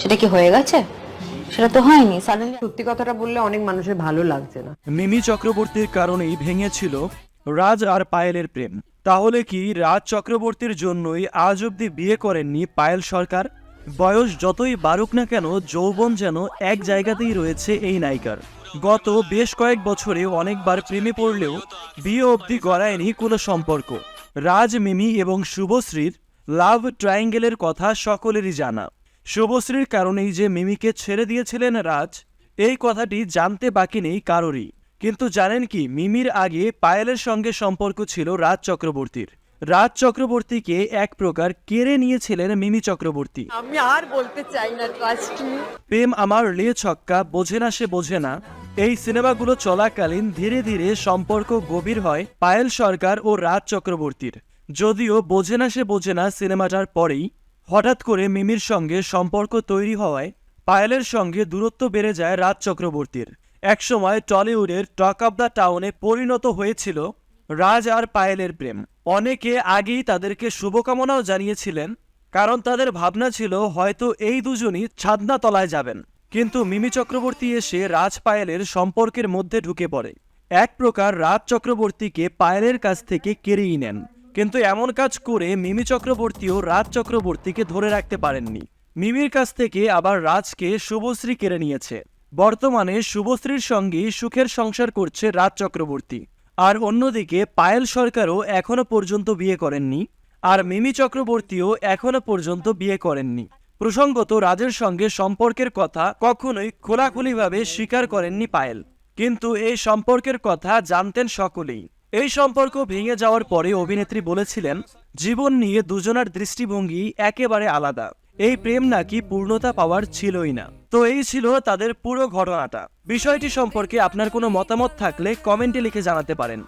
সেটা কি হয়ে গেছে? সেটা তো হয়নি। সাডেনলি সত্যি কথাটা বললে অনেক মানুষের ভালো লাগছে না। মিমি চক্রবর্তীর কারণেই ভেঙেছিল রাজ আর পায়েলের প্রেম। তাহলে কি রাজ চক্রবর্তীর জন্যই আজ অব্দি বিয়ে করেননি পায়েল সরকার? বয়স যতই বাড়ুক না কেন যৌবন যেন এক জায়গাতেই রয়েছে এই নায়িকার। গত বেশ কয়েক বছরে অনেকবার প্রেমে পড়লেও বিয়ে অবধি গড়ায়নি কোনো সম্পর্ক। রাজ মিমি এবং শুভশ্রীর লাভ ট্রায়াঙ্গেলের কথা সকলেরই জানা। শুভশ্রীর কারণেই যে মিমিকে ছেড়ে দিয়েছিলেন রাজ এই কথাটি জানতে বাকি নেই কারোরই। কিন্তু জানেন কি মিমির আগে পায়েলের সঙ্গে সম্পর্ক ছিল রাজ চক্রবর্তীর। রাজ চক্রবর্তীকে এক প্রকার কেড়ে নিয়েছিলেন মিমি চক্রবর্তী। আমি আর বলতে চাই না প্রেম আমার লে ছক্কা বোঝে না সে বোঝে না। এই সিনেমাগুলো চলাকালীন ধীরে ধীরে সম্পর্ক গভীর হয় পায়েল সরকার ও রাজ চক্রবর্তীর। যদিও বোঝে না সে বোঝে না সিনেমাটার পরেই হঠাৎ করে মিমির সঙ্গে সম্পর্ক তৈরি হওয়ায় পায়েলের সঙ্গে দূরত্ব বেড়ে যায় রাজ চক্রবর্তীর। একসময় টলিউডের টক অব দ্য টাউনে পরিণত হয়েছিল রাজ আর পায়েলের প্রেম। অনেকে আগেই তাদেরকে শুভকামনাও জানিয়েছিলেন, কারণ তাদের ভাবনা ছিল হয়তো এই দুজনই ছাদনা তলায় যাবেন। কিন্তু মিমি চক্রবর্তী এসে রাজ পায়েলের সম্পর্কের মধ্যে ঢুকে পড়ে। এক প্রকার রাজ চক্রবর্তীকে পায়েলের কাছ থেকে কেড়েই নেন। কিন্তু এমন কাজ করে মিমি চক্রবর্তীও রাজ চক্রবর্তীকে ধরে রাখতে পারেননি। মিমির কাছ থেকে আবার রাজকে শুভশ্রী কেড়ে নিয়েছে। বর্তমানে শুভশ্রীর সঙ্গে সুখের সংসার করছে রাজ চক্রবর্তী। আর অন্যদিকে পায়েল সরকারও এখনও পর্যন্ত বিয়ে করেননি আর মিমি চক্রবর্তীও এখনও পর্যন্ত বিয়ে করেননি। প্রসঙ্গত রাজের সঙ্গে সম্পর্কের কথা কখনোই খোলাখুলিভাবে স্বীকার করেননি পায়েল। কিন্তু এই সম্পর্কের কথা জানতেন সকলেই। এই সম্পর্ক ভেঙে যাওয়ার পরে অভিনেত্রী বলেছিলেন, জীবন নিয়ে দুজনার দৃষ্টিভঙ্গি একেবারে আলাদা। এই প্রেম নাকি পূর্ণতা পাওয়ার ছিলই না। তো এই ছিল তাদের পুরো ঘটনাটা। বিষয়টি সম্পর্কে আপনার কোনো মতামত থাকলে কমেন্টে লিখে জানাতে পারেন।